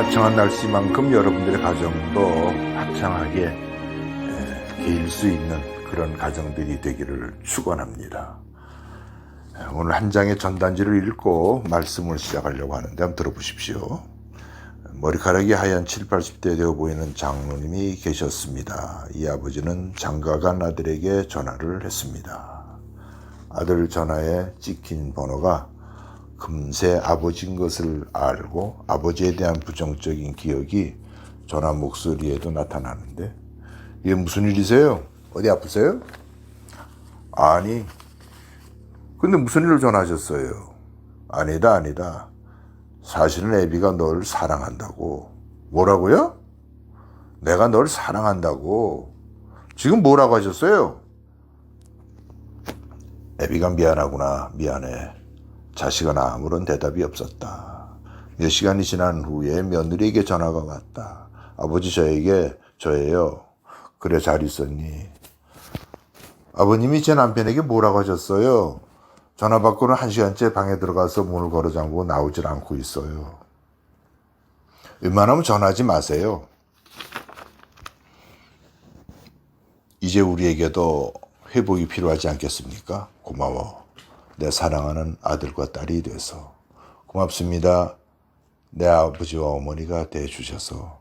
화창한 날씨만큼 여러분들의 가정도 화창하게 에, 개일 수 있는 그런 가정들이 되기를 축원합니다. 에, 오늘 한 장의 전단지를 읽고 말씀을 시작하려고 하는데 한번 들어보십시오. 머리카락이 하얀 7, 80대 되어 보이는 장로님이 계셨습니다. 이 아버지는 장가간 아들에게 전화를 했습니다. 아들 전화에 찍힌 번호가 금세 아버지인 것을 알고 아버지에 대한 부정적인 기억이 전화 목소리에도 나타나는데 이게 무슨 일이세요? 어디 아프세요? 아니 근데 무슨 일로 전화하셨어요? 아니다 아니다 사실은 애비가 널 사랑한다고 뭐라고요? 내가 널 사랑한다고 지금 뭐라고 하셨어요? 애비가 미안하구나 미안해 자식은 아무런 대답이 없었다. 몇 시간이 지난 후에 며느리에게 전화가 왔다. 아버지 저에게 저예요. 그래 잘 있었니? 아버님이 제 남편에게 뭐라고 하셨어요? 전화 받고는 한 시간째 방에 들어가서 문을 걸어 잠그고 나오질 않고 있어요. 웬만하면 전화하지 마세요. 이제 우리에게도 회복이 필요하지 않겠습니까? 고마워. 내 사랑하는 아들과 딸이 돼서 고맙습니다. 내 아버지와 어머니가 돼 주셔서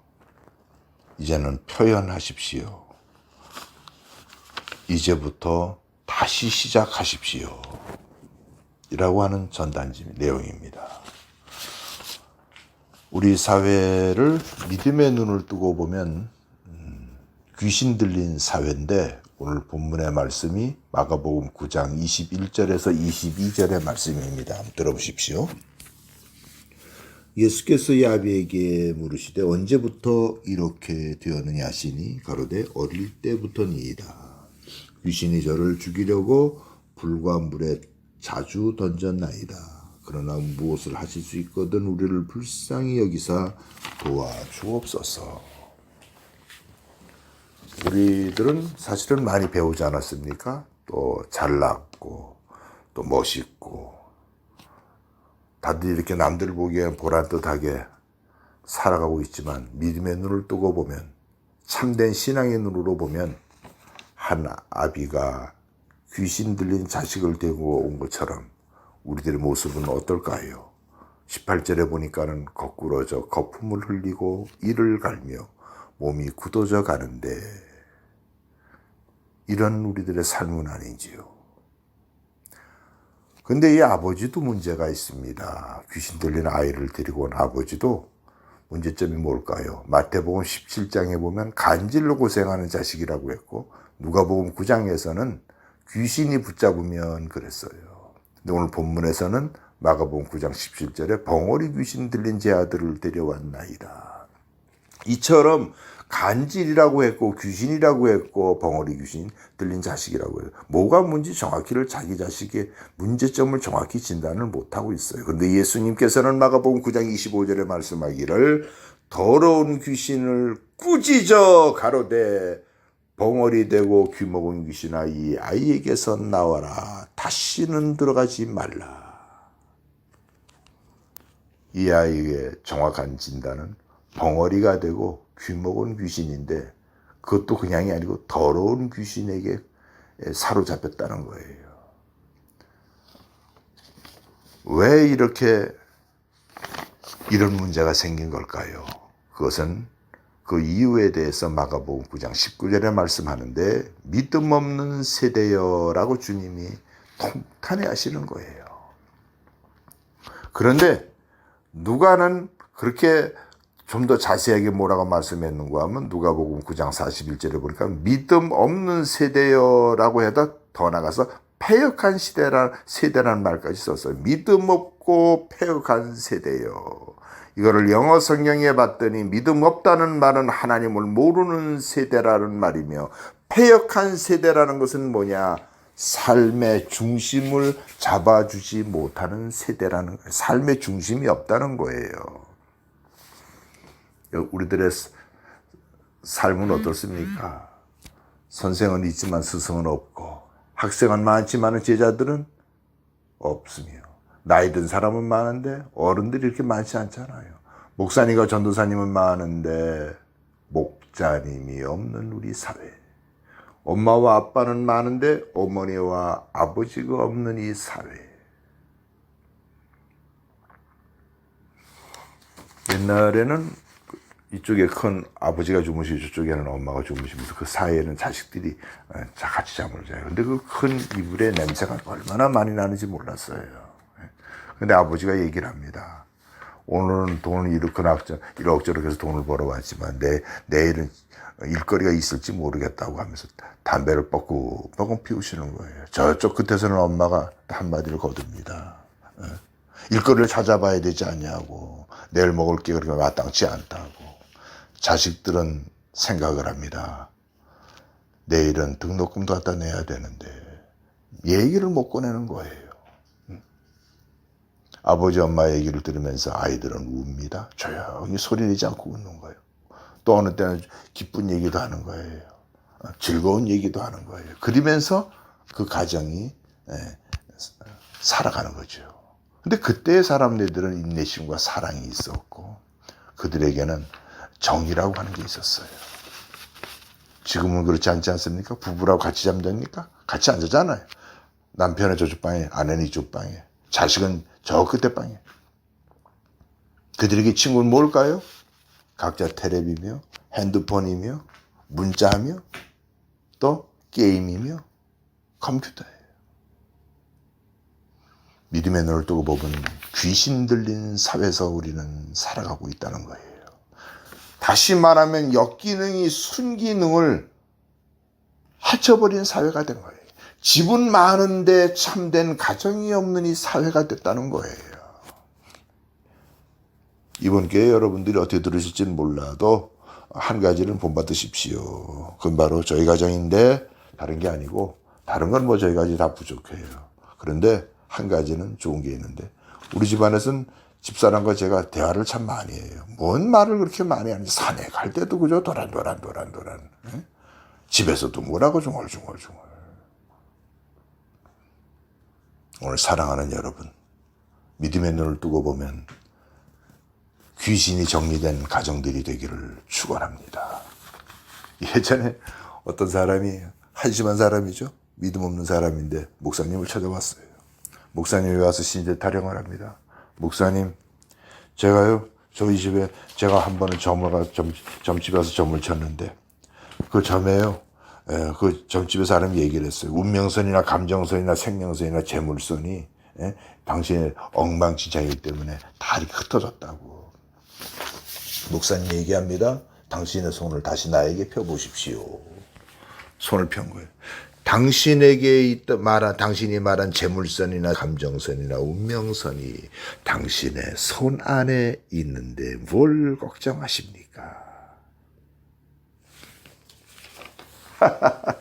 이제는 표현하십시오. 이제부터 다시 시작하십시오. 이라고 하는 전단지 내용입니다. 우리 사회를 믿음의 눈을 뜨고 보면 음, 귀신 들린 사회인데 오늘 본문의 말씀이 마가복음 9장 21절에서 22절의 말씀입니다. 한번 들어보십시오. 예수께서 이 아비에게 물으시되 언제부터 이렇게 되었느냐 하시니 가로되 어릴 때부터니이다. 귀신이 저를 죽이려고 불과 물에 자주 던졌나이다. 그러나 무엇을 하실 수 있거든 우리를 불쌍히 여기사 도와주옵소서. 우리들은 사실은 많이 배우지 않았습니까? 또 잘났고 또 멋있고 다들 이렇게 남들 보기엔 보란듯하게 살아가고 있지만 믿음의 눈을 뜨고 보면 참된 신앙의 눈으로 보면 한 아비가 귀신 들린 자식을 데리고 온 것처럼 우리들의 모습은 어떨까요? 18절에 보니까는 거꾸러져 거품을 흘리고 이를 갈며 몸이 굳어져 가는데 이런 우리들의 삶은 아닌지요. 근데 이 아버지도 문제가 있습니다. 귀신 들린 아이를 데리고 온 아버지도 문제점이 뭘까요? 마태복음 17장에 보면 간질로 고생하는 자식이라고 했고 누가복음 9장에서는 귀신이 붙잡으면 그랬어요. 근데 오늘 본문에서는 마가복음 9장 17절에 벙어리 귀신 들린 제 아들을 데려왔나이다. 이처럼 간질이라고 했고 귀신이라고 했고 벙어리 귀신 들린 자식이라고 해요. 뭐가 뭔지 정확히를 자기 자식의 문제점을 정확히 진단을 못하고 있어요. 그런데 예수님께서는 마가복음 9장 25절에 말씀하기를 더러운 귀신을 꾸짖어 가로되 벙어리 되고 귀먹은 귀신아 이 아이에게서 나와라 다시는 들어가지 말라. 이 아이의 정확한 진단은 벙어리가 되고 귀먹은 귀신인데 그것도 그냥이 아니고 더러운 귀신에게 사로잡혔다는 거예요. 왜 이렇게 이런 문제가 생긴 걸까요? 그것은 그 이유에 대해서 마가복음 9장 19절에 말씀하는데 믿음 없는 세대여라고 주님이 통탄해 하시는 거예요. 그런데 누가는 그렇게 좀 더 자세하게 뭐라고 말씀했는가 하면 누가복음 9장 41절에 보니까 믿음 없는 세대여라고 해도 더 나가서 폐역한 시대라 세대라는 말까지 썼어요. 믿음 없고 폐역한 세대요. 이거를 영어 성경에 봤더니 믿음 없다는 말은 하나님을 모르는 세대라는 말이며 폐역한 세대라는 것은 뭐냐? 삶의 중심을 잡아주지 못하는 세대라는 거예요. 삶의 중심이 없다는 거예요. 우리들의 삶은 어떻습니까? 선생은 있지만 스승은 없고 학생은 많지만 제자들은 없으며 나이 든 사람은 많은데 어른들이 이렇게 많지 않잖아요. 목사님과 전도사님은 많은데 목자님이 없는 우리 사회. 엄마와 아빠는 많은데 어머니와 아버지가 없는 이 사회. 옛날에는 이쪽에 큰 아버지가 주무시고 저쪽에는 엄마가 주무시면서 그 사이에는 자식들이 어, 자 같이 잠을 자요. 근데 그 큰 이불의 냄새가 얼마나 많이 나는지 몰랐어요. 예. 근데 아버지가 얘기를 합니다. 오늘은 돈을 이렇게 이럭저럭 해서 돈을 벌어왔지만 내, 내일은 일거리가 있을지 모르겠다고 하면서 담배를 뻐끔뻐끔 피우시는 거예요. 저쪽 끝에서는 엄마가 한마디를 거둡니다. 예. 일거리를 찾아봐야 되지 않냐고. 내일 먹을 게 그렇게 마땅치 않다고. 자식들은 생각을 합니다. 내일은 등록금도 갖다 내야 되는데 얘기를 못 꺼내는 거예요. 음. 아버지 엄마 얘기를 들으면서 아이들은 웁니다. 조용히 소리 내지 않고 웃는 거예요. 또 어느 때는 기쁜 얘기도 하는 거예요. 어, 즐거운 얘기도 하는 거예요. 그러면서 그 가정이 예, 살아가는 거죠. 근데 그때의 사람들은 인내심과 사랑이 있었고 그들에게는 정이라고 하는 게 있었어요. 지금은 그렇지 않지 않습니까? 부부라고 같이 잠됩니까? 같이 안 자잖아요. 남편은 저쪽 방에, 아내는 이쪽 방에, 자식은 저 끝에 방에. 그들에게 친구는 뭘까요? 각자 테레비며, 핸드폰이며, 문자하며, 또 게임이며, 컴퓨터예요. 믿음의 눈을 뜨고 보면 귀신 들린 사회에서 우리는 살아가고 있다는 거예요. 다시 말하면 역기능이 순기능을 해쳐버린 사회가 된 거예요. 집은 많은데 참된 가정이 없는 이 사회가 됐다는 거예요. 이번 기회에 여러분들이 어떻게 들으실지는 몰라도 한 가지는 본받으십시오. 그건 바로 저희 가정인데 다른 게 아니고 다른 건 뭐 저희 가지 다 부족해요. 그런데 한 가지는 좋은 게 있는데 우리 집안에서는 집사람과 제가 대화를 참 많이 해요. 뭔 말을 그렇게 많이 하는지 산에 갈 때도 그저 도란 도란 도란 도란. 예? 집에서도 뭐라고 중얼중얼중얼. 오늘 사랑하는 여러분, 믿음의 눈을 뜨고 보면 귀신이 정리된 가정들이 되기를 축원합니다. 예전에 어떤 사람이 한심한 사람이죠. 믿음 없는 사람인데 목사님을 찾아왔어요. 목사님이 와서 신제 타령을 합니다. 목사님, 제가요, 저희 집에 제가 한 번은 점을 가, 점, 점집에 가서 점을 쳤는데, 그 점에요, 에, 그 점집에 사람이 얘기를 했어요. 운명선이나 감정선이나 생명선이나 재물선이, 에, 당신의 엉망진창이기 때문에 다 이렇게 흩어졌다고. 목사님 얘기합니다. 당신의 손을 다시 나에게 펴보십시오. 손을 편 거예요. 당신에게 있다 말한 당신이 말한 재물선이나 감정선이나 운명선이 당신의 손 안에 있는데 뭘 걱정하십니까?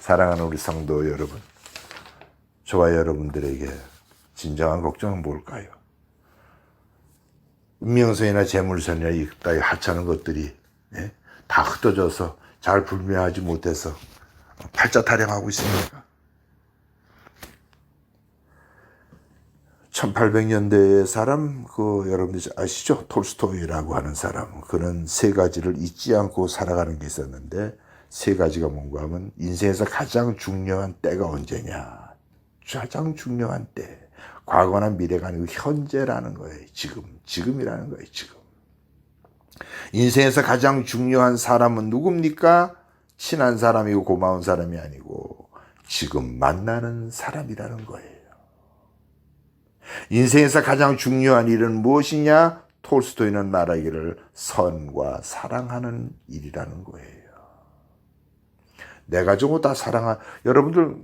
사랑하는 우리 성도 여러분, 저와 여러분들에게 진정한 걱정은 뭘까요? 운명선이나 재물선이나 이따위 하찮은 것들이 예? 다 흩어져서 잘 불명하지 못해서 팔자 타령하고 있습니까? 1800년대의 사람, 그 여러분들 아시죠? 톨스토이라고 하는 사람. 그는 세 가지를 잊지 않고 살아가는 게 있었는데 세 가지가 뭔가 하면 인생에서 가장 중요한 때가 언제냐? 가장 중요한 때. 과거나 미래가 아니고 현재라는 거예요. 지금, 지금이라는 거예요. 지금. 인생에서 가장 중요한 사람은 누굽니까? 친한 사람이고 고마운 사람이 아니고 지금 만나는 사람이라는 거예요. 인생에서 가장 중요한 일은 무엇이냐? 톨스토이는 말하기를 선과 사랑하는 일이라는 거예요. 내 가족은 다 사랑하, 여러분들,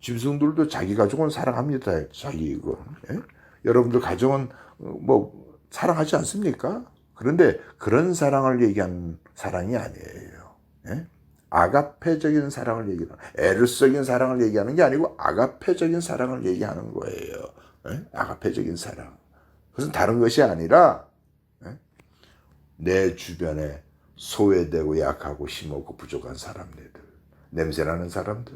짐승들도 자기 가족은 사랑합니다. 자기 이거. 예? 여러분들 가정은 뭐 사랑하지 않습니까? 그런데 그런 사랑을 얘기한 사랑이 아니에요. 예? 아가페적인 사랑을 얘기하는 에르스적인 사랑을 얘기하는 게 아니고 아가페적인 사랑을 얘기하는 거예요. 에? 아가페적인 사랑. 그것은 다른 것이 아니라 에? 내 주변에 소외되고 약하고 힘없고 부족한 사람들, 냄새나는 사람들,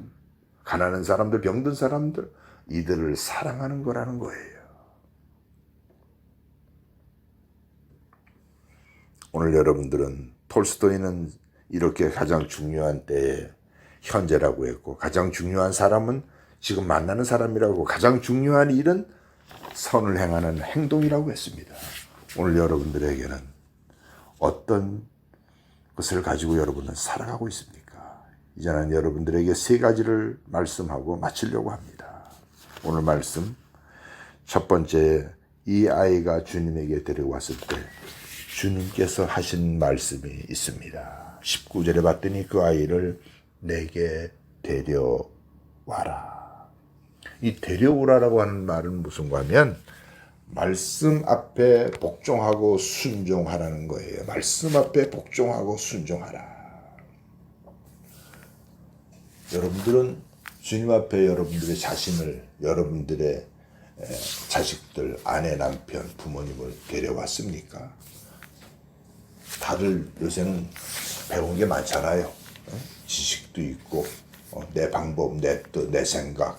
가난한 사람들, 병든 사람들, 이들을 사랑하는 거라는 거예요. 오늘 여러분들은 톨스토이는 이렇게 가장 중요한 때에 현재라고 했고 가장 중요한 사람은 지금 만나는 사람이라고 가장 중요한 일은 선을 행하는 행동이라고 했습니다. 오늘 여러분들에게는 어떤 것을 가지고 여러분은 살아가고 있습니까? 이제는 여러분들에게 세 가지를 말씀하고 마치려고 합니다. 오늘 말씀 첫 번째 이 아이가 주님에게 데려왔을 때 주님께서 하신 말씀이 있습니다. 19절에 봤더니 그 아이를 내게 데려와라. 이 데려오라라고 하는 말은 무슨 거냐면 말씀 앞에 복종하고 순종하라는 거예요. 말씀 앞에 복종하고 순종하라. 여러분들은 주님 앞에 여러분들의 자신을 여러분들의 에, 자식들, 아내, 남편, 부모님을 데려왔습니까? 다들 요새는 배운 게 많잖아요. 어? 지식도 있고 어, 내 방법, 내 뜻, 내 생각,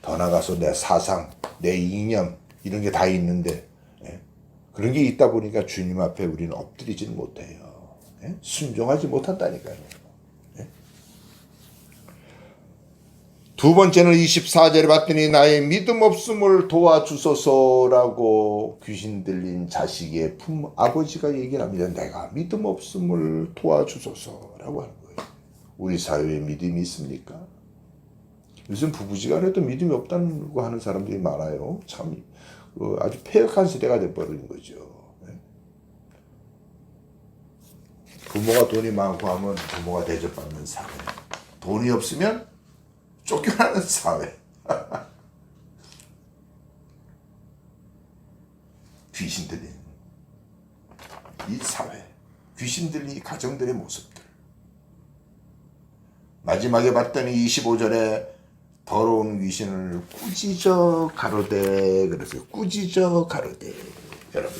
더 나가서 내 사상, 내 이념 이런 게 다 있는데 예? 그런 게 있다 보니까 주님 앞에 우리는 엎드리지는 못해요. 예? 순종하지 못한다니까요. 두 번째는 24절에 봤더니 나의 믿음 없음을 도와주소서라고 귀신 들린 자식의 품 아버지가 얘기를 합니다. 내가 믿음 없음을 도와주소서라고 하는 거예요. 우리 사회에 믿음이 있습니까? 요즘 부부지간에도 믿음이 없다고 하는 사람들이 많아요. 참 어, 아주 폐역한 시대가 돼버린 거죠. 네. 부모가 돈이 많고 하면 부모가 대접받는 사회. 돈이 없으면 쫓겨나는 사회. 귀신 들린 이 사회. 귀신 들린 이 가정들의 모습들. 마지막에 봤더니 25절에 더러운 귀신을 꾸짖어 가로되 그래서 꾸짖어 가로되 여러분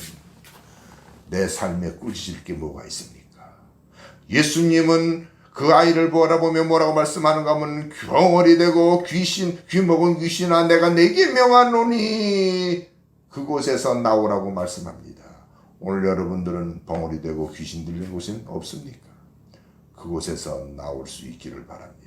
내 삶에 꾸짖을 게 뭐가 있습니까? 예수님은 그 아이를 바라보며 뭐라고 말씀하는가 하면 병원이 되고 귀신 귀먹은 귀신아 내가 내게 명하노니 그곳에서 나오라고 말씀합니다. 오늘 여러분들은 벙어리 되고 귀신 들린 곳은 없습니까? 그곳에서 나올 수 있기를 바랍니다.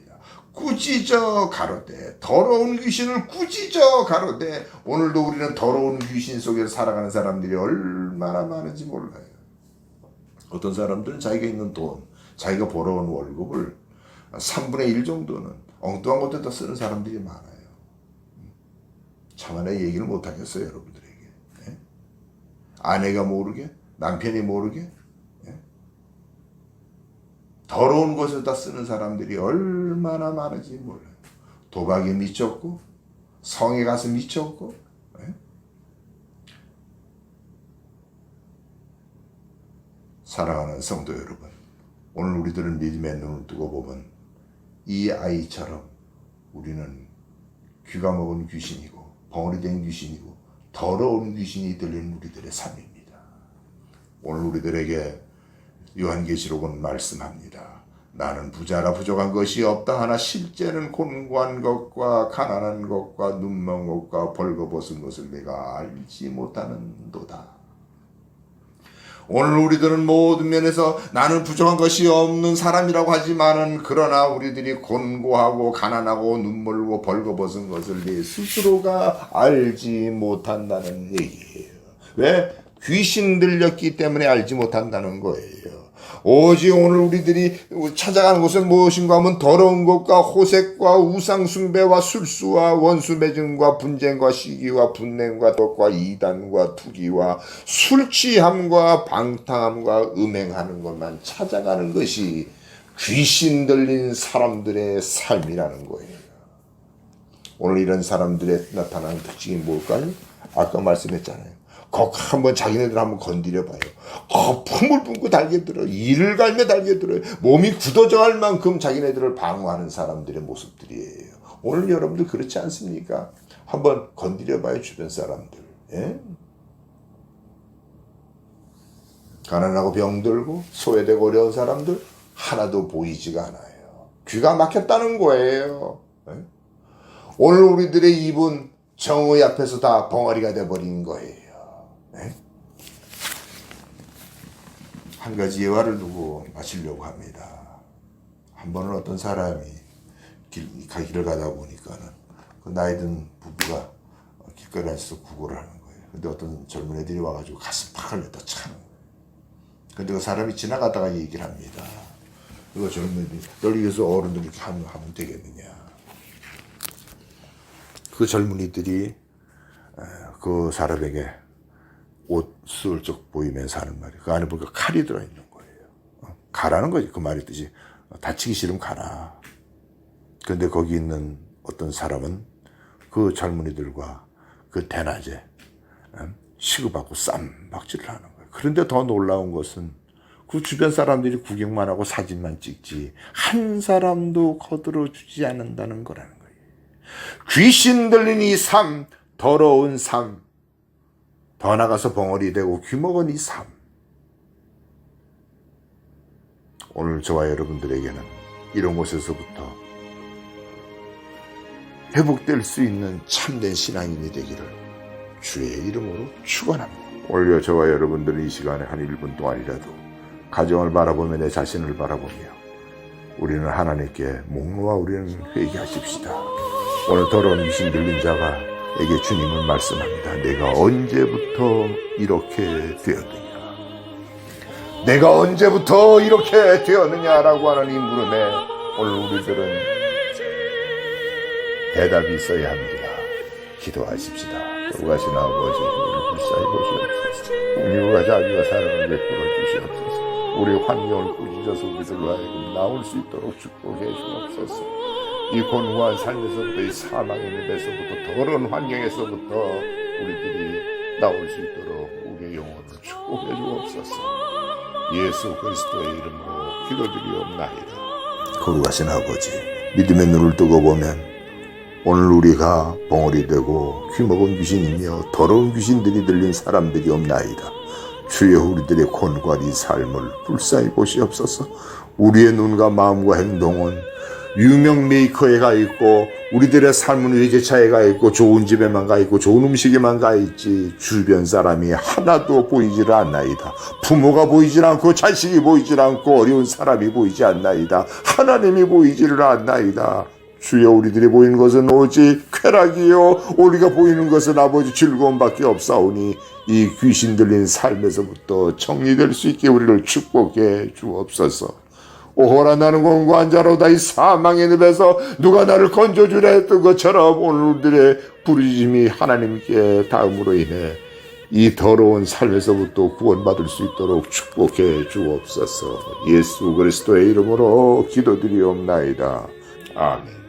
꾸짖어 가로되 더러운 귀신을 꾸짖어 가로되 오늘도 우리는 더러운 귀신 속에서 살아가는 사람들이 얼마나 많은지 몰라요. 어떤 사람들은 자기가 있는 돈, 자기가 벌어온 월급을 3분의 1 정도는 엉뚱한 곳에다 쓰는 사람들이 많아요. 차마내 얘기를 못하겠어요, 여러분들에게. 예? 아내가 모르게, 남편이 모르게, 더러운 곳에다 쓰는 사람들이 얼마나 많은지 몰라요. 도박에 미쳤고, 성에 가서 미쳤고, 예? 사랑하는 성도 여러분, 오늘 우리들은 믿음의 눈을 뜨고 보면 이 아이처럼 우리는 귀가 먹은 귀신이고, 벙어리 된 귀신이고, 더러운 귀신이 들린 우리들의 삶입니다. 오늘 우리들에게 요한계시록은 말씀합니다. 나는 부자라 부족한 것이 없다 하나 실제는 곤고한 것과 가난한 것과 눈먼 것과 벌거벗은 것을 내가 알지 못하는도다. 오늘 우리들은 모든 면에서 나는 부족한 것이 없는 사람이라고 하지만은 그러나 우리들이 곤고하고 가난하고 눈물고 벌거벗은 것을 내 스스로가 알지 못한다는 얘기예요. 왜? 귀신 들렸기 때문에 알지 못한다는 거예요. 오직 오늘 우리들이 찾아가는 곳은 무엇인가 하면 더러운 것과 호색과 우상숭배와 술수와 원수 매증과 분쟁과 시기와 분냄과 독과 이단과 투기와 술취함과 방탕함과 음행하는 것만 찾아가는 것이 귀신 들린 사람들의 삶이라는 거예요. 오늘 이런 사람들의 나타나는 특징이 뭘까요? 아까 말씀했잖아요. 꼭 한번 자기네들 한번 건드려 봐요. 거품을 뿜고 달겨들어. 이를 갈며 달겨들어요. 몸이 굳어져 할 만큼 자기네들을 방어하는 사람들의 모습들이에요. 오늘 여러분들 그렇지 않습니까? 한번 건드려 봐요, 주변 사람들. 예? 가난하고 병들고 소외되고 어려운 사람들 하나도 보이지가 않아요. 귀가 막혔다는 거예요. 예? 오늘 우리들의 입은 정의 앞에서 다 벙어리가 돼버린 거예요. 네? 한 가지 예화를 두고 마치려고 합니다. 한 번은 어떤 사람이 길, 길을 가다 보니까는 그 나이든 부부가 길거리 앉아서 구걸을 하는 거예요. 근데 어떤 젊은 애들이 와가지고 가슴 팍을 냈다 차는. 근데 그 사람이 지나가다가 얘기를 합니다. 그거 젊은 애들이 널 위해서 어른들이 이렇게 하면, 하면 되겠느냐. 그 젊은이들이 에, 그 사람에게 옷을 쭉 보이면서 하는 말이 그 안에 보니까 칼이 들어있는 거예요. 어, 가라는 거지 그 말의 뜻이 어, 다치기 싫으면 가라. 근데 거기 있는 어떤 사람은 그 젊은이들과 그 대낮에 음, 시급하고 쌈박질을 하는 거예요. 그런데 더 놀라운 것은 그 주변 사람들이 구경만 하고 사진만 찍지 한 사람도 거들어 주지 않는다는 거라는 거예요. 귀신 들린 이 삶, 더러운 삶, 더 나가서 벙어리 되고 귀먹은 이 삶. 오늘 저와 여러분들에게는 이런 곳에서부터 회복될 수 있는 참된 신앙인이 되기를 주의 이름으로 축원합니다. 오히려 저와 여러분들은 이 시간에 한 1분 동안이라도 가정을 바라보며 내 자신을 바라보며 우리는 하나님께 목 놓아 우리는 회개하십시다. 오늘 더러운 미신 들린 자가 에게 주님은 말씀합니다. 내가 언제부터 이렇게 되었느냐? 내가 언제부터 이렇게 되었느냐라고 하나님 물음에 오늘 우리들은 대답이 있어야 합니다. 기도하십시다. 돌아가신 아버지, 우리 불쌍히 보시옵소서. 우리가 자기가 사랑을 베풀어 주시옵소서. 우리 환경을 꾸짖어서 우리들로 하여금 나올 수 있도록 축복해 주옵소서. 이 곤고한 삶에서부터 이 사망의 늪에서부터 더러운 환경에서부터 우리들이 나올 수 있도록 우리의 영혼을 축복해 주옵소서. 예수 그리스도의 이름으로 기도드리옵나이다. 거룩하신 아버지, 믿음의 눈을 뜨고 보면 오늘 우리가 벙어리 되고 귀먹은 귀신이며 더러운 귀신들이 들린 사람들이 없나이다. 주여 우리들의 이 삶을 불쌍히 보시옵소서. 우리의 눈과 마음과 행동은 유명 메이커에 가 있고 우리들의 삶은 외제차에 가 있고 좋은 집에만 가 있고 좋은 음식에만 가 있지 주변 사람이 하나도 보이질 않나이다. 부모가 보이질 않고 자식이 보이질 않고 어려운 사람이 보이지 않나이다. 하나님이 보이지를 않나이다. 주여 우리들이 보이는 것은 오직 쾌락이요 우리가 보이는 것은 아버지 즐거움밖에 없사오니 이 귀신 들린 삶에서부터 정리될 수 있게 우리를 축복해 주옵소서. 오호라 나는 공고한 자로다 이 사망의 늪에서 누가 나를 건져주려 했던 것처럼 오늘 우리들의 부르짖음이 하나님께 닿음으로 인해 이 더러운 삶에서부터 구원받을 수 있도록 축복해 주옵소서. 예수 그리스도의 이름으로 기도드리옵나이다. 아멘